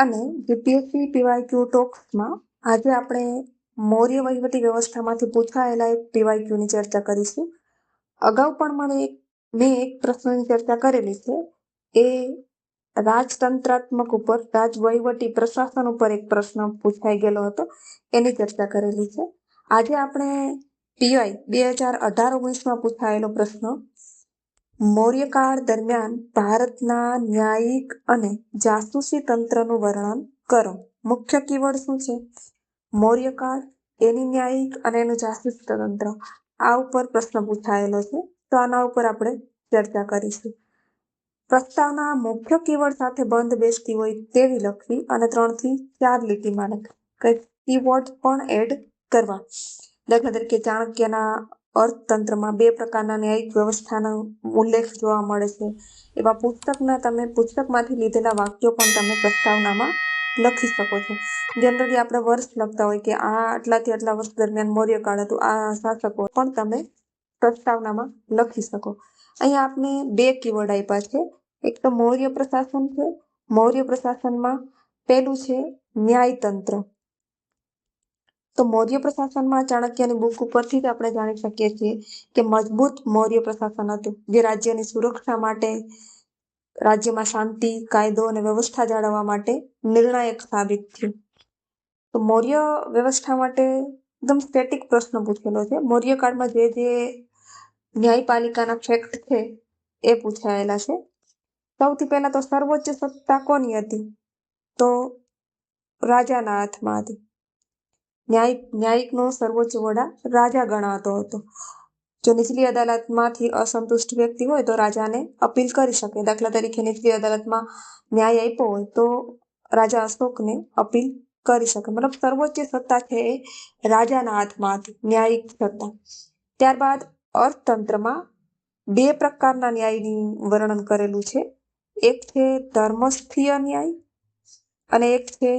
અને GPSC PYQ ટોક્સમાં આજે આપણે મૌર્ય વહીવટી વ્યવસ્થામાંથી પૂછાયેલા એક પીવાયક્યુની ચર્ચા કરીશું. અગાઉ પણ મને એક, મેં એક પ્રશ્નની ચર્ચા કરેલી છે. એ રાજતંત્રાત્મક ઉપર, રાજ વહીવટી પ્રશાસન ઉપર એક પ્રશ્ન પૂછાઈ ગયેલો હતો. એની ચર્ચા કરેલી છે. આજે આપણે પીવાય, બે હજાર અઢાર ઓગણીસમાં પૂછાયેલો પ્રશ્ન મૌર્યકાળ દરમિયાન ભારતના ન્યાયિક અને જાસૂસી તંત્રનું વર્ણન કરો. મુખ્ય કીવર્ડ શું છે? મૌર્યકાળ, એની ન્યાયિક અને એનું જાસૂસી તંત્ર. આ ઉપર પ્રશ્ન પૂછાયેલો છે, તો આના ઉપર આપણે ચર્ચા કરીશું. પ્રસ્તાવના મુખ્ય કીવર્ડ સાથે બંધ બેસતી હોય તેવી લખવી અને ત્રણથી ચાર લીટીમાં લખવી. કંઈક કીવર્ડ પણ એડ કરવા. દાખલા તરીકે ચાણક્યના અર્થતંત્રમાં બે પ્રકારના ન્યાયિક વ્યવસ્થાનો ઉલ્લેખ જોવા મળે છે. એવા પુસ્તકના તમે પુસ્તકમાંથી લીધેલા વાક્યો પણ તમે પ્રસ્તાવનામાં લખી શકો છો. જનરલી આપણે વર્ષ લખતા હોય કે આ આટલાથી આટલા વર્ષ દરમિયાન મૌર્યકાળ હતું, આ શાસકો પણ તમે પ્રસ્તાવનામાં લખી શકો. અહીંયા આપને બે કીવર્ડ આપ્યા છે. એક તો મૌર્ય પ્રશાસન છે. મૌર્ય પ્રશાસનમાં પહેલું છે ન્યાયતંત્ર. તો મૌર્ય પ્રશાસનમાં ચાણક્યની બુક ઉપરથી જ આપણે જાણી શકીએ છીએ કે મજબૂત મૌર્ય પ્રશાસન હતું, જે રાજ્યની સુરક્ષા માટે, રાજ્યમાં શાંતિ, કાયદો અને વ્યવસ્થા જાળવવા માટે નિર્ણાયક સાબિત થયું. તો મૌર્ય વ્યવસ્થા માટે એકદમ સ્ટેટિક પ્રશ્ન પૂછેલો છે. મૌર્ય કાળમાં જે જે ન્યાયપાલિકાના ફેક્ટ છે એ પૂછાયેલા છે. સૌથી પહેલા તો સર્વોચ્ચ સત્તા કોની હતી? તો રાજાના હાથમાં હતી. ન્યાય ન્યાયિકનો સર્વોચ્ચ વડા રાજા ગણાતો હતો. જો નીચલી અદાલતમાંથી અસંતુષ્ટ વ્યક્તિ હોય તો રાજાને અપીલ કરી શકે. દાખલા તરીકે નીચલી અદાલતમાં ન્યાય આપ્યો હોય તો રાજા અશોકને અપીલ કરી શકે. મતલબ સર્વોચ્ચ સત્તા છે એ રાજાના હાથમાં હતી ન્યાયિક સત્તા. ત્યારબાદ અર્થતંત્રમાં બે પ્રકારના ન્યાયની વર્ણન કરેલું છે. એક છે ધર્મસ્થીય ન્યાય અને એક છે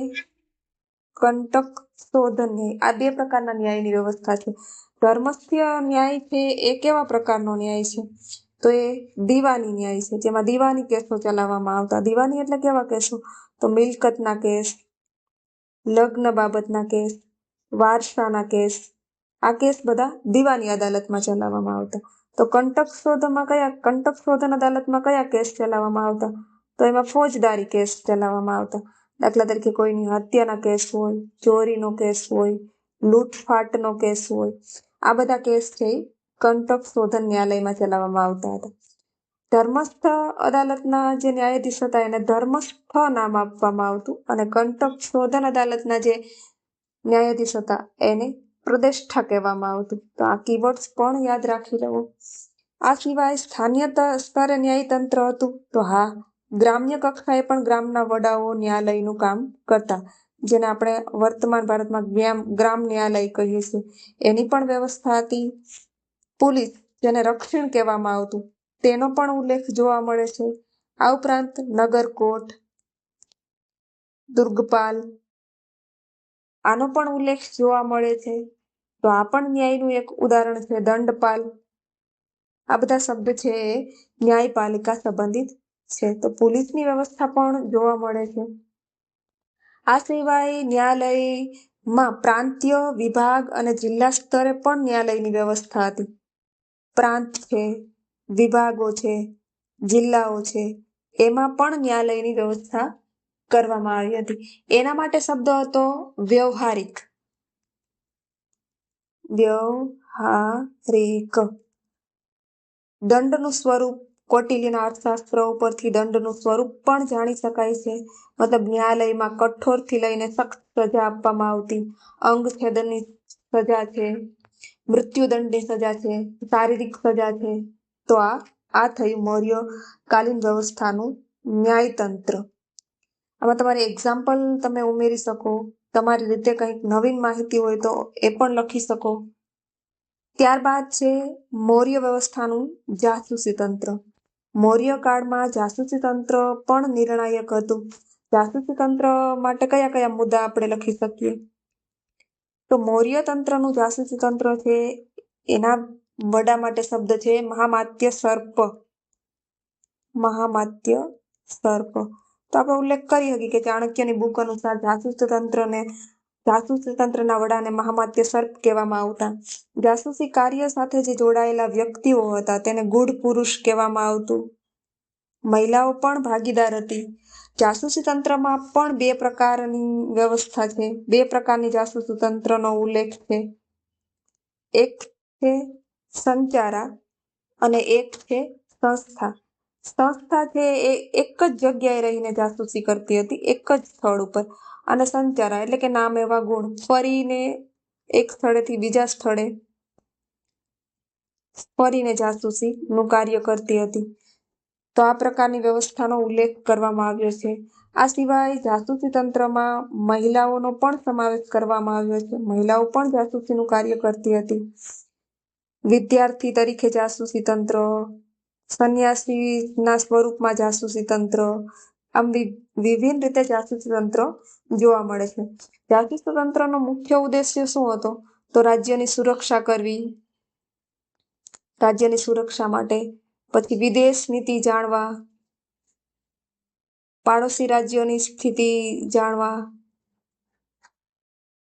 કંટક શોધન. ન્યાય આ બે પ્રકારના ન્યાયની વ્યવસ્થા છે. ધર્મસ્થ્ય ન્યાય છે, એ કેવા પ્રકારનો ન્યાય છે? તો એ દીવાની ન્યાય છે, જેમાં દીવાની કેસો ચલાવવામાં આવતા. દીવાની એટલે કેવા કેસો? તો મિલકતના કેસ, લગ્ન બાબતના કેસ, વારસાના કેસ. આ કેસ બધા દીવાની અદાલતમાં ચલાવવામાં આવતા. તો કંટક શોધમાં કયા, કંટક શોધન અદાલતમાં કયા કેસ ચલાવવામાં આવતા? તો એમાં ફોજદારી કેસ ચલાવવામાં આવતા. દાખલા તરીકે કોઈની હત્યાના કેસ હોય, ચોરીનો કેસ હોય, લૂંટફાટનો કેસ હોય, આ બધા કેસ છે કંટક શોધન ન્યાયાલયમાં ચલાવવામાં આવતા હતા. ધર્મસ્થ અદાલતના જે ન્યાયાધીશ હતા એને ધર્મસ્થ નામ આપવામાં આવતું અને કંટક શોધન અદાલતના જે ન્યાયાધીશ હતા એને પ્રદેષ્ઠા કહેવામાં આવતું. તો આ કીવર્ડ્સ પણ યાદ રાખી લેવું. આ સિવાય સ્થાનીય સ્તરે ન્યાયતંત્ર હતું. તો હા ગ્રામ્ય કક્ષાએ પણ ગ્રામના વડાઓ ન્યાયાલયનું કામ કરતા, જેને આપણે વર્તમાન ભારતમાં ગ્રામ ન્યાયાલય કહીએ છીએ. એની પણ વ્યવસ્થા હતી પોલીસ, જેને રક્ષણ કહેવામાં આવતું. તેનો પણ ઉલ્લેખ જોવા મળે છે. આ ઉપરાંત નગરકોટ દુર્ગપાલ, આનો પણ ઉલ્લેખ જોવા મળે છે. તો આ પણ ન્યાયનું એક ઉદાહરણ છે. દંડપાલ, આ બધા શબ્દ છે એ ન્યાયપાલિકા સંબંધિત છે. તો પોલીસની વ્યવસ્થા પણ જોવા મળે છે. આ સિવાય ન્યાયાલયમાં પ્રાંતીય વિભાગ અને જિલ્લા સ્તરે પણ ન્યાયાલયની વ્યવસ્થા હતી. પ્રાંત છે, વિભાગો છે, જિલ્લાઓ છે, એમાં પણ ન્યાયાલયની વ્યવસ્થા કરવામાં આવી હતી. એના માટે શબ્દ હતો વ્યવહારિક. વ્યવહારિક. દંડનું સ્વરૂપ કૌટિલ્યના અર્થશાસ્ત્ર ઉપરથી દંડનું સ્વરૂપ પણ જાણી શકાય છે. મતલબ ન્યાયાલયમાં કઠોરથી લઈને સખત સજા આપવામાં આવતી અંગ છેદનની સજા છે, મૃત્યુદંડની સજા છે, શારીરિક સજા છે. તો આ આ થયું મૌર્ય કાલીન વ્યવસ્થાનું ન્યાયતંત્ર. આમાં તમારે એક્ઝામ્પલ તમે ઉમેરી શકો. તમારી રીતે કંઈક નવીન માહિતી હોય તો એ પણ લખી શકો. ત્યારબાદ છે મૌર્ય વ્યવસ્થાનું જાસૂસી તંત્ર. મૌર્ય કાળમાં જાસૂસી તંત્ર પણ નિર્ણાયક હતું. જાસૂસી તંત્ર માટે કયા કયા મુદ્દા આપણે લખી શકીએ? તો મૌર્ય તંત્રનું જાસૂસી તંત્ર છે, એના વડા માટે શબ્દ છે મહામાત્ય સર્પ. મહામાત્ય સર્પ. તો આપણે ઉલ્લેખ કરી શકીએ કે ચાણક્યની બુક અનુસાર જાસૂસ તંત્રને જાસૂસ તંત્રના વડાને મહામાત્ય સર્પ કહેવામાં આવતા. જાસૂસી કાર્ય સાથે જે જોડાયેલા વ્યક્તિઓ હતા, તેને ગુઢ પુરુષ કહેવામાં આવતું. મહિલાઓ પણ ભાગીદાર હતી. જાસૂસી તંત્રમાં પણ બે પ્રકારની વ્યવસ્થા છે. બે પ્રકારની જાસૂસી તંત્રનો ઉલ્લેખ છે. એક છે સંચારા અને એક છે સંસ્થા. સંસ્થા છે એ એક જ જગ્યાએ રહીને જાસૂસી કરતી હતી, એક જ સ્થળ ઉપર. અને સંચારા એટલે કે નામ એવા ગુણ. ફરીને એક સ્થળેથી બીજા સ્થળે ફરીને જાસૂસી નું કાર્ય કરતી હતી. તો આ પ્રકારની વ્યવસ્થાનો ઉલ્લેખ કરવામાં આવ્યો છે. આ સિવાય જાસૂસી તંત્રમાં મહિલાઓનો પણ સમાવેશ કરવામાં આવ્યો છે. મહિલાઓ પણ જાસૂસીનું કાર્ય કરતી હતી. વિદ્યાર્થી તરીકે જાસૂસી તંત્ર, સંન્યાસીના સ્વરૂપમાં જાસૂસી તંત્ર, આમ વિભિન્ન રીતે જાસૂસી તંત્ર જોવા મળે છે. જાસૂસી તંત્રનો મુખ્ય ઉદ્દેશ્ય શું હતો? તો રાજ્યની સુરક્ષા કરવી, રાજ્યની સુરક્ષા માટે, પછી વિદેશ નીતિ જાણવા, પાડોશી રાજ્યોની સ્થિતિ જાણવા,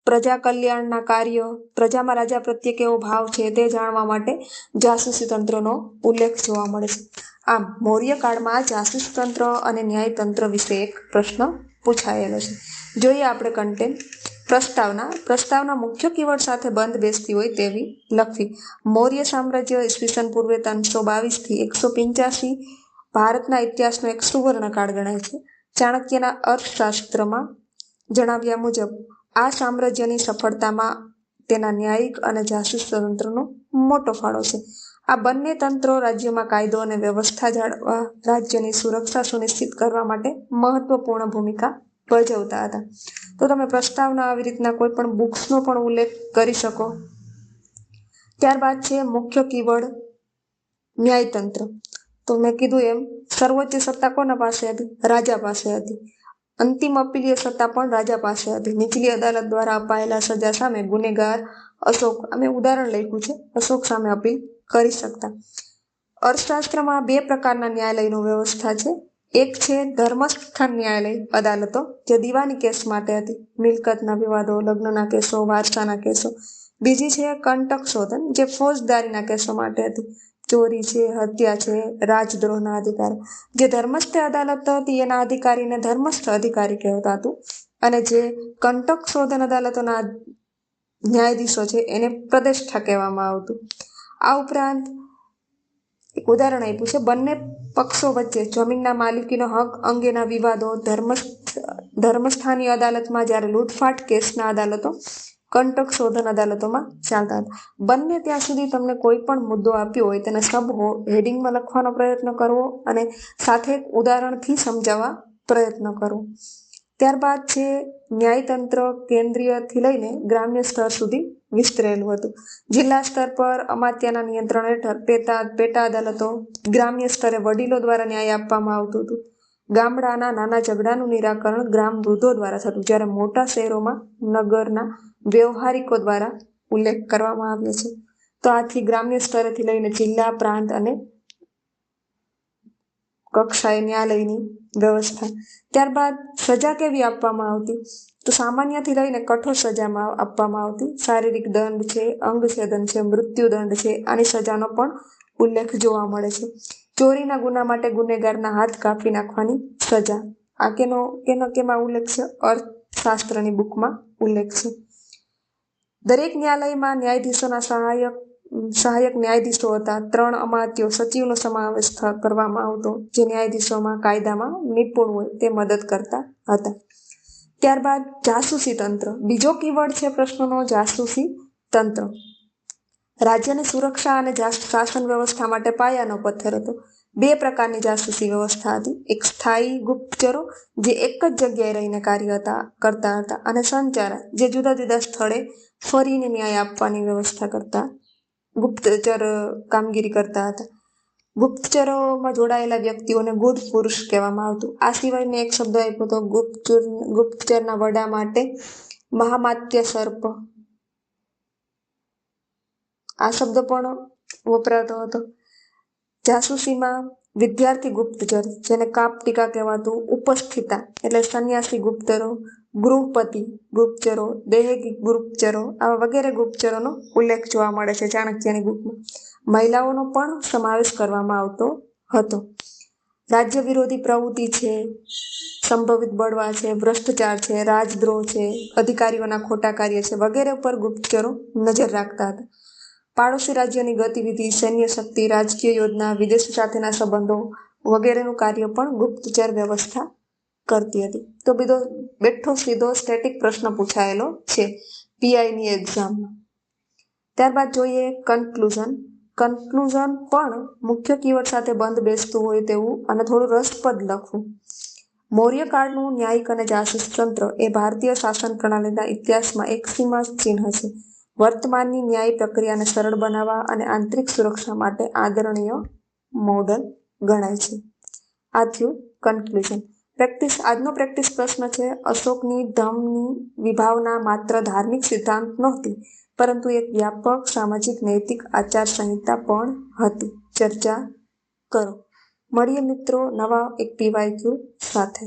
પ્રજા કલ્યાણના કાર્ય, પ્રજામાં રાજા પ્રત્યે કેવો ભાવ છે તે જાણવા માટે જાસૂસી તંત્રનો ઉલ્લેખ જોવા મળે છે. આમ મૌર્યકાળમાં જાસૂસ તંત્ર અને ન્યાયતંત્ર વિશે એક પ્રશ્ન પૂછાયેલો છે. જોઈએ આપણે કન્ટેન્ટ પ્રસ્તાવના. પ્રસ્તાવના મુખ્ય કીવર્ડ સાથે બંધ બેસતી હોય તેવી લખવી. મૌર્ય સામ્રાજ્ય ઈસવીસન પૂર્વે ત્રણસો બાવીસથી એકસો પંચ્યાસી ભારતના ઇતિહાસનો એક સુવર્ણકાળ ગણાય છે. ચાણક્યના અર્થશાસ્ત્રમાં જણાવ્યા મુજબ, આ સામ્રાજ્યની સફળતામાં તેના ન્યાયિક અને જાસૂસ તંત્રનો મોટો ફાળો છે. આ બંને તંત્રો રાજ્યમાં કાયદો અને વ્યવસ્થા જાળવવા, રાજ્યની સુરક્ષા સુનિશ્ચિત કરવા માટે મહત્વપૂર્ણ ભૂમિકા ભજવતા હતા. તો તમે પ્રસ્તાવના આવી રીતના કોઈ પણ બુક્સનો પણ ઉલ્લેખ કરી શકો. ત્યારબાદ છે મુખ્ય કીવર્ડ, ન્યાયતંત્ર. તો મેં કીધું એમ, સર્વોચ્ચ સત્તા કોના પાસે હતી? રાજા પાસે હતી. અંતિમ અપીલીય સત્તા પણ રાજા પાસે હતી. નીચલી અદાલત દ્વારા અપાયેલા સજા સામે ગુનેગાર અશોક, અમે ઉદાહરણ લખ્યું છે, અશોક સામે અપીલ કરી શકતા. અર્થશાસ્ત્રમાં બે પ્રકારના ન્યાયાલયનો વ્યવસ્થા છે. એક છે ધર્મસ્થાન ન્યાયાલય અદાલતો, જે દીવાની કેસ માટે હતી. મિલકતના વિવાદો, લગ્નના કેસો, વારસાના કેસો. બીજી છે કંટક શોધન, જે ફોજદારીના કેસો માટે હતી. ચોરી છે, હત્યા છે, રાજદ્રોહના અધિકાર. જે ધર્મસ્થ અદાલત હતી, એના અધિકારીને ધર્મસ્થ અધિકારી કહેવાતા હતું. અને જે કંટક શોધન અદાલતોના ન્યાયાધીશો છે, એને પ્રદેષ્ઠા કહેવામાં આવતું. આ ઉપરાંત એક ઉદાહરણ આપ્યું છે, બંને પક્ષો વચ્ચે જમીનના માલિકીનો હક અંગેના વિવાદો ધર્મ ધર્મસ્થાની અદાલતમાં જ્યારે લૂંટફાટ કેસના અદાલતો, કંટક શોધન અદાલતોમાં ચાલતા હતા. બંને ત્યાં સુધી તમને કોઈ પણ મુદ્દો આપ્યો હોય તેને સબ હેડિંગમાં લખવાનો પ્રયત્ન કરવો અને સાથે ઉદાહરણથી સમજાવવા પ્રયત્ન કરવો. ત્યારબાદ છે ન્યાયતંત્ર કેન્દ્રીયથી લઈને ગ્રામ્ય સ્તર સુધી વિસ્તરેલું હતું. જિલ્લા સ્તર પર અમાત્યના નિયંત્રણ હેઠળ પેટા પેટા અદાલતો, ગ્રામ્ય સ્તરે વડીલો દ્વારા ન્યાય આપવામાં આવતું હતું. ગામડાના નાના ઝઘડાનું નિરાકરણ ગ્રામ વૃદ્ધો દ્વારા થતું, જ્યારે મોટા શહેરોમાં નગરના વ્યવહારિકો દ્વારા ઉલ્લેખ કરવામાં આવ્યો છે. તો આથી ગ્રામ્ય સ્તરેથી લઈને જિલ્લા, પ્રાંત અને કક્ષાએ ન્યાયાલયની વ્યવસ્થા. ત્યારબાદ સજા કેવી આપવામાં આવતી? તો સામાન્યથી લઈને કઠોર સજામાં આપવામાં આવતી. શારીરિક દંડ છે, અંગછેદન છે મૃત્યુદંડ છે, આની સજાનો પણ ઉલ્લેખ જોવા મળે છે. ચોરીના ગુના માટે ગુનેગારના હાથ કાપી નાખવાની સજા. આ કેનો કેનો, કેમાં ઉલ્લેખ છે? અર્થશાસ્ત્રની બુકમાં ઉલ્લેખ છે. દરેક ન્યાયાલયમાં ન્યાયાધીશોના સહાયક સહાયક ન્યાયાધીશો હતા. ત્રણ અમાત્યો સચિવનો સમાવેશ કરવામાં આવતો, જે ન્યાયાધીશોમાં કાયદામાં નિપુણ હોય તે મદદ કરતા હતા. ત્યારબાદ જાસૂસી તંત્ર. બીજો કીવર્ડ છે પ્રશ્નનો, જાસૂસી તંત્ર. રાજ્યની સુરક્ષા અને શાસન વ્યવસ્થા માટે પાયાનો પથ્થર હતો. બે પ્રકારની જાસૂસી વ્યવસ્થા હતી. એક સ્થાયી ગુપ્તચરો, જે એક જ જગ્યાએ રહીને કાર્ય હતા, કરતા હતા, અને સંચાર, જે જુદા જુદા સ્થળે ફરીને ન્યાય આપવાની વ્યવસ્થા કરતા ગુપ્તચર કામગીરી કરતા હતા. ગુપ્તચરોમાં જોડાયેલા વ્યક્તિઓને ગુડ પુરુષ કહેવામાં આવતું. આ સિવાય મેં એક શબ્દ આપ્યો હતો ગુપ્તચર, ગુપ્તચરના વડા માટે મહામાત્ય સર્પ. આ શબ્દ પણ વપરાતો હતો. જાસૂસીમાં વિદ્યાર્થી ગુપ્તચર, જેને કાપ ટીકા કહેવાતું ઉપસ્થિતા, એટલે સંન્યાસી ગુપ્તરો ગૃહપતિ, ગુપ્તચરો, દેહકી ગુપ્તચરો આવા વગેરે ગુપ્તચરોનો ઉલ્લેખ જોવા મળે છે ચાણક્યની ગુપ્તમાં મહિલાઓનો પણ સમાવેશ કરવામાં આવતો હતો. રાજ્ય વિરોધી પ્રવૃત્તિ છે, સંભવિત બળવા છે, ભ્રષ્ટાચાર છે, રાજદ્રોહ છે, અધિકારીઓના ખોટા કાર્ય છે વગેરે ઉપર ગુપ્તચરો નજર રાખતા હતા. પાડોશી રાજ્યની ગતિવિધિ, સૈન્ય શક્તિ, રાજકીય યોજના, વિદેશ સાથેના સંબંધો વગેરેનું કાર્ય પણ ગુપ્તચર વ્યવસ્થા કરતી હતી. તો બીજો બેઠો સીધો સ્ટેટિક પ્રશ્ન પૂછાયેલો છે. પીઆઈની એક્ઝામમાં ત્યારબાદ જોઈએ કન્ક્લુઝન કન્ક્લુઝન પણ મુખ્ય કીવર્ડ સાથે બંધ બેસતું હોય તેવું અને થોડું રસપ્રદ લખવું. મૌર્ય કાળનું ન્યાયિક અને જાસૂસ તંત્ર એ ભારતીય શાસન પ્રણાલીના ઇતિહાસમાં એક સીમા ચિહ્ન છે. વર્તમાનની ન્યાય પ્રક્રિયાને સરળ બનાવવા અને આંતરિક સુરક્ષા માટે આદરણીય મોડલ ગણાય છે. આ થયું કન્ક્લુઝન પ્રેક્ટિસ, આજનો પ્રેક્ટિસ પ્રશ્ન છે, અશોકની ધમની વિભાવના માત્ર ધાર્મિક સિદ્ધાંત નહોતી, પરંતુ એક વ્યાપક સામાજિક નૈતિક આચાર સંહિતા પણ હતી. ચર્ચા કરો. મળીએ મિત્રો નવા એક પીવાય સાથે.